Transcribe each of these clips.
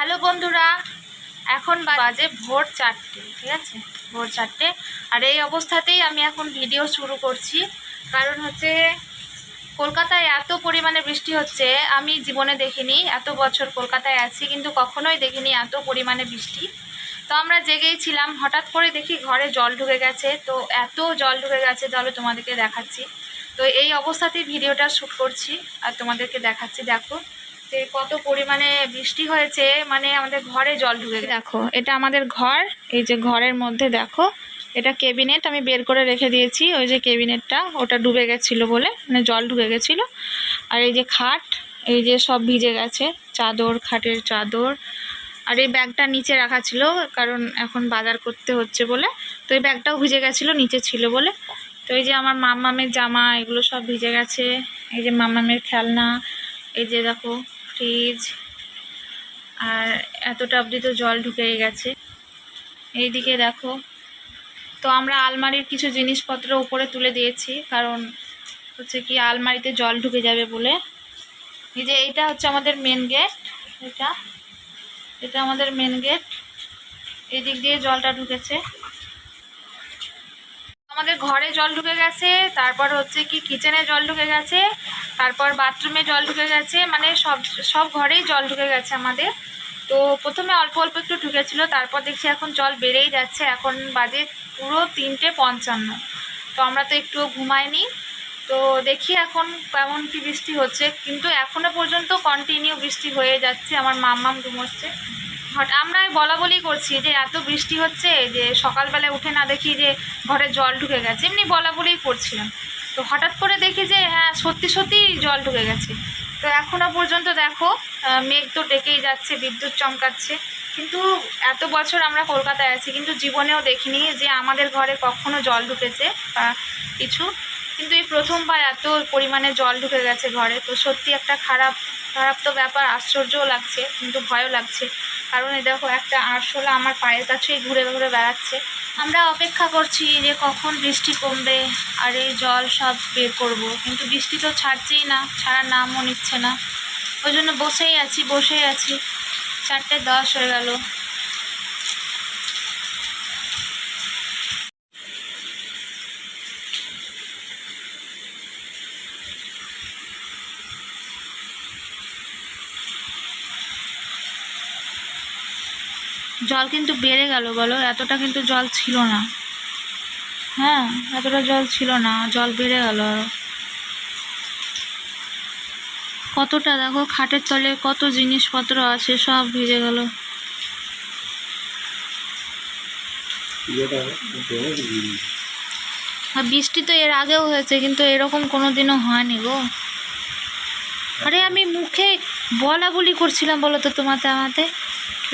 Hello বন্ধুরা, এখন বাজে ভোর চারটে, ঠিক আছে? ভোর চারটে। আর এই অবস্থাতেই আমি এখন ভিডিও শুরু করছি। কারণ হচ্ছে, কলকাতায় এত পরিমাণে বৃষ্টি হচ্ছে, আমি জীবনে দেখিনি, এত বছর কলকাতায় আছি, কিন্তু কখনোই দেখিনি এত পরিমাণে বৃষ্টি। তো আমরা জেগেই ছিলাম, হঠাৎ করে দেখি ঘরে জল ঢুকে গেছে, তো এত জল ঢুকে গেছে চলো তোমাদেরকে দেখাচ্ছি। তো এই অবস্থাতেই ভিডিওটা শ্যুট করছি, আর তোমাদেরকে দেখাচ্ছি, দেখো। যে কত পরিমাণে বৃষ্টি হয়েছে মানে আমাদের ঘরে জল ঢুকে দেখো, এটা আমাদের ঘর, এই যে ঘরের মধ্যে দেখো, এটা কেবিনেট আমি বের করে রেখে দিয়েছি, ওই যে কেবিনেটটা ওটা ডুবে গেছিল বলে মানে জল ঢুকে গেছিল। আর এই যে খাট, এই যে সব ভিজে গেছে, চাদর, খাটের চাদর। আর এই ব্যাগটা নিচে রাখা ছিল, কারণ এখন বাজার করতে হচ্ছে বলে। তো এই ব্যাগটাও ভিজে গেছিল, নিচে ছিল বলে। তো এই যে আমার মামামের জামা, এগুলো সব ভিজে গেছে। এই যে মামামের খেলনা, এই যে দেখো ফ্রিজ আর এতটা অবধি তো জল ঢুকেই গেছে। এইদিকে দেখো। তো আমরা আলমারির কিছু জিনিসপত্র উপরে তুলে দিয়েছি, কারণ হচ্ছে কি আলমারিতে জল ঢুকে যাবে বলে। এই যে এইটা হচ্ছে আমাদের মেন গেট এটা। এটা আমাদের মেন গেট এই দিক দিয়ে জলটা ঢুকেছে। আমাদের ঘরে জল ঢুকে গেছে, তারপর হচ্ছে কি কিচেনে জল ঢুকে গেছে। তারপর বাথরুমে জল ঢুকে গেছে মানে সব সব ঘরেই জল ঢুকে গেছে আমাদের। তো প্রথমে অল্প অল্প একটু ঢুকেছিল, তারপর দেখছি এখন জল বেড়েই যাচ্ছে, এখন বাজে পুরো তিনটে পঞ্চান্ন। তো আমরা তো একটুও ঘুমাইনি। তো দেখি এখন কেমন কি বৃষ্টি হচ্ছে, কিন্তু এখনও পর্যন্ত কন্টিনিউ বৃষ্টি হয়ে যাচ্ছে, আমার মাম্মাম ঘুমোচ্ছে। হট আমরা বলা বলি করছি যে, এত বৃষ্টি হচ্ছে যে সকালবেলা উঠে না দেখি যে ঘরে জল ঢুকে গেছে, এমনি বলা বলেই করছিলাম। তো হঠাৎ করে দেখি যে হ্যাঁ সত্যি সত্যি জল ঢুকে গেছে। তো এখনও পর্যন্ত দেখো মেঘ তো ডেকেই যাচ্ছে, বিদ্যুৎ চমকাচ্ছে। কিন্তু এত বছর আমরা কলকাতায় আছি, কিন্তু জীবনেও দেখিনি যে আমাদের ঘরে কখনো জল ঢুকেছে বা কিছু। কিন্তু এই প্রথমবার এত পরিমাণে জল ঢুকে গেছে ঘরে। তো সত্যি একটা খারাপ খারাপ তো ব্যাপার, আশ্চর্যও লাগছে, কিন্তু ভয়ও লাগছে। কারণ এ দেখো একটা আরশোলা আমার পায়ের কাছেই ঘুরে ঘুরে বেড়াচ্ছে। আমরা অপেক্ষা করছি যে কখন বৃষ্টি কমবে আর এই জল সব বের করব। কিন্তু বৃষ্টি তো ছাড়ছেই না, ছাড়ার নামও নিচ্ছে না। ওই জন্য বসেই আছি বসেই আছি। চারটে দশ হয়ে গেল। জল কিন্তু বেড়ে গেল বলো। এতটা কিন্তু জল ছিল না। হ্যাঁ এতটা জল ছিল না জল বেড়ে গেল আরও। কতটা দেখো খাটের তলে কত জিনিসপত্র আছে সব ভিজে গেল। বৃষ্টি তো এর আগেও হয়েছে কিন্তু এরকম কোনো দিনও হয়নি গো। আরে আমি মুখে বলা বলি করছিলাম বলো তো তোমাতে আমাতে।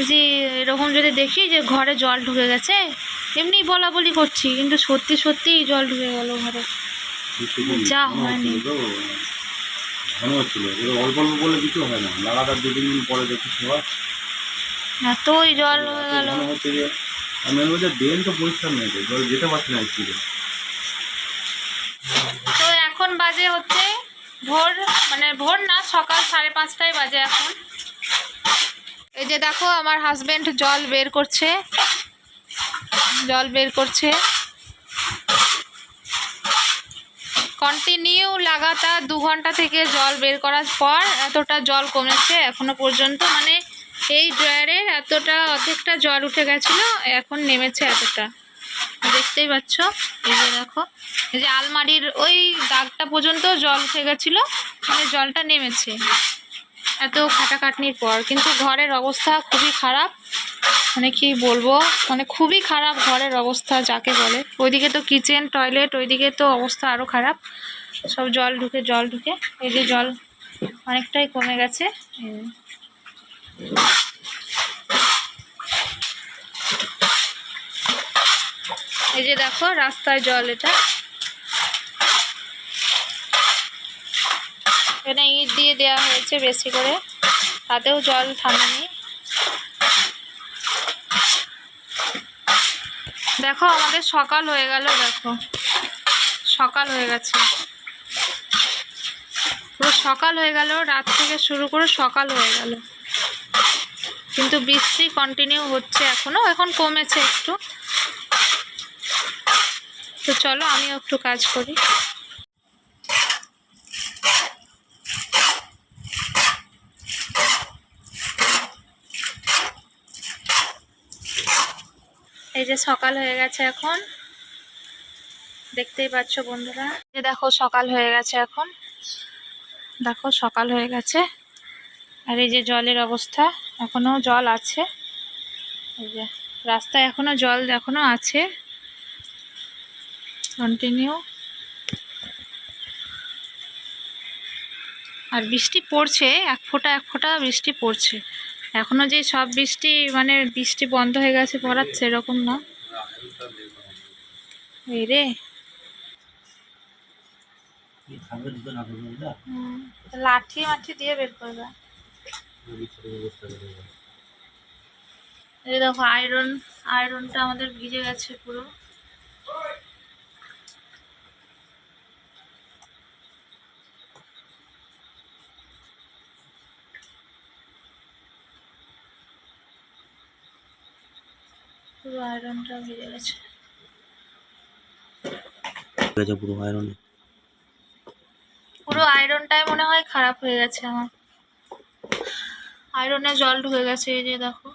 যে এরকম যদি দেখি যে ঘরে জল ঢুকে গেছে এমনি বলা বলি করছি কিন্তু সত্যি সত্যিই জল ঢুকে গেল ঘরে। যা হয়নি। ঘন ছিল। অল্প অল্প বলে কিছু হয় না। লাগাতার দু তিন দিন পরে দেখি সবার। এতই জল হয়ে গেল। ঘন হচ্ছে যে আমি বলব ড্রেন তো পরিষ্কার নেই তো, জল যেতে পারছে না তো এখন বাজে হচ্ছে ভোর মানে ভোর না সকাল সাড়ে পাঁচটায় বাজে এখন। এই যে দেখো, আমার হাজবেন্ড জল বের করছে। জল বের করছে। কন্টিনিউ লাগাতার দু ঘণ্টা থেকে জল বের করার পর এতটা জল কমেছে এখনও পর্যন্ত। মানে এই ড্রয়ারের এতটা, অর্ধেকটা জল উঠে গেছিল, এখন নেমেছে এতটা। দেখতেই পাচ্ছ? এই যে দেখো, এই যে আলমারির ওই দাগটা পর্যন্ত জল উঠে গেছিল মানে জলটা নেমেছে। এত খাটাখাটনির পর। কিন্তু ঘরের অবস্থা খুবই খারাপ। মানে কি বলব? মানে খুবই খারাপ ঘরের অবস্থা যাকে বলে। ওইদিকে তো কিচেন টয়লেট ওইদিকে তো অবস্থা আরও খারাপ। সব জল ঢুকে জল ঢুকে। এই যে জল অনেকটাই কমে গেছে। এই যে। এই যে দেখো, রাস্তায় জল এটা। এখানে ইট দিয়ে দেওয়া হয়েছে বেশি করে। তাতেও জল থামেনি। দেখো, আমাদের সকাল হয়ে গেল, দেখো। সকাল হয়ে গেছে। পুরো সকাল হয়ে গেল, রাত থেকে শুরু করে সকাল হয়ে গেল। কিন্তু বৃষ্টি কন্টিনিউ হচ্ছে এখনও, এখন কমেছে একটু। তো চলো, আমিও একটু কাজ করি। এই যে সকাল হয়ে গেছে এখন। দেখতেই পাচ্ছ বন্ধুরা। যে দেখো, সকাল হয়ে গেছে এখন। দেখো, সকাল হয়ে গেছে। আর এই যে জলের অবস্থা, এখনও জল আছে। এই যে, রাস্তায় এখনও জল এখনও আছে। কন্টিনিউ আর বৃষ্টি পড়ছে, এক ফোঁটা এক ফোঁটা বৃষ্টি পড়ছে। এখনও যে সব বৃষ্টি মানে বৃষ্টি বন্ধ হয়ে গেছে পড়াচ্ছে এরকম না। রে। লাঠি মাঠি দিয়ে বের করবে। এই দেখো আয়রন আয়রনটা আমাদের ভিজে গেছে পুরো। পুরো আয়রনটা ভিজে গেছে। গেছে পুরো আয়রনে পুরো আয়রনটাই মনে হয় খারাপ হয়ে গেছে আমার। আয়রনে জল ঢুকে গেছে এই যে দেখো।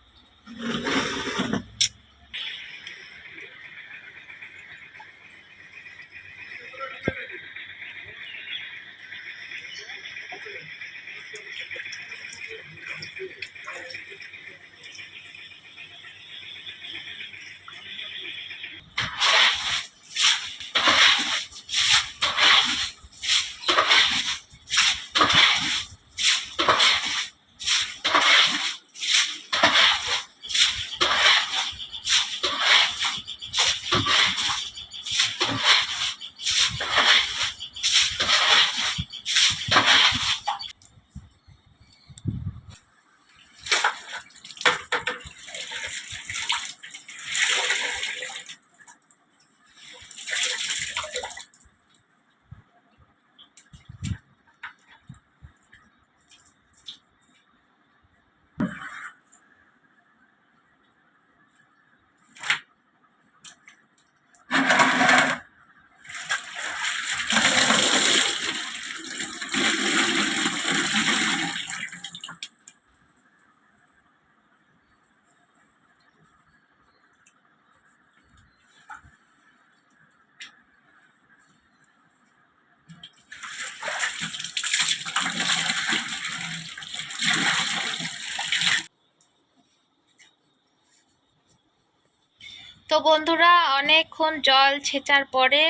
বন্ধুরা, অনেকক্ষণ জল ছেঁচার পরে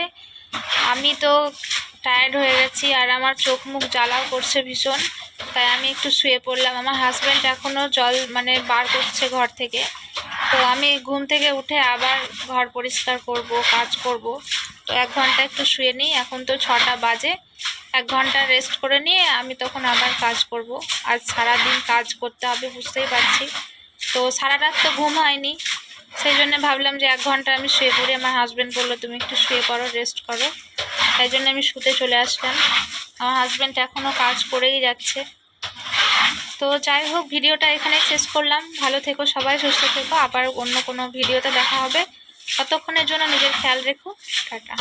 আমি তো টায়ার্ড হয়ে গেছি আর আমার চোখ মুখ জ্বালাও করছে ভীষণ, তাই আমি একটু শুয়ে পড়লাম। আমার হাজব্যান্ড এখনও জল মানে বার করছে ঘর থেকে, তো আমি ঘুম থেকে উঠে আবার ঘর পরিষ্কার করব, কাজ করব। তো এক ঘণ্টা একটু শুয়ে নিই, এখন তো ছটা বাজে। এক ঘণ্টা রেস্ট করে নিয়ে আমি তখন আবার কাজ করব। আজ সারাদিন কাজ করতে হবে বুঝতেই পারছি। তো সারা রাত তো ঘুম হয়নি। সেই জন্য ভাবলাম যে এক ঘণ্টা আমি শুয়ে পড়ি। আমার হাজব্যান্ড বলল, তুমি একটু শুয়ে পড়ো রেস্ট করো। তাই জন্য আমি শুতে চলে আসলাম। আমার হাজব্যান্ড এখনও কাজ করেই যাচ্ছে। তো যাই হোক, ভিডিওটা এখানে শেষ করলাম। ভালো থেকো সবাই, সুস্থ থেকো। আবার অন্য কোনো ভিডিওতে দেখা হবে। ততক্ষণের জন্য নিজের খেয়াল রেখো। টাটা।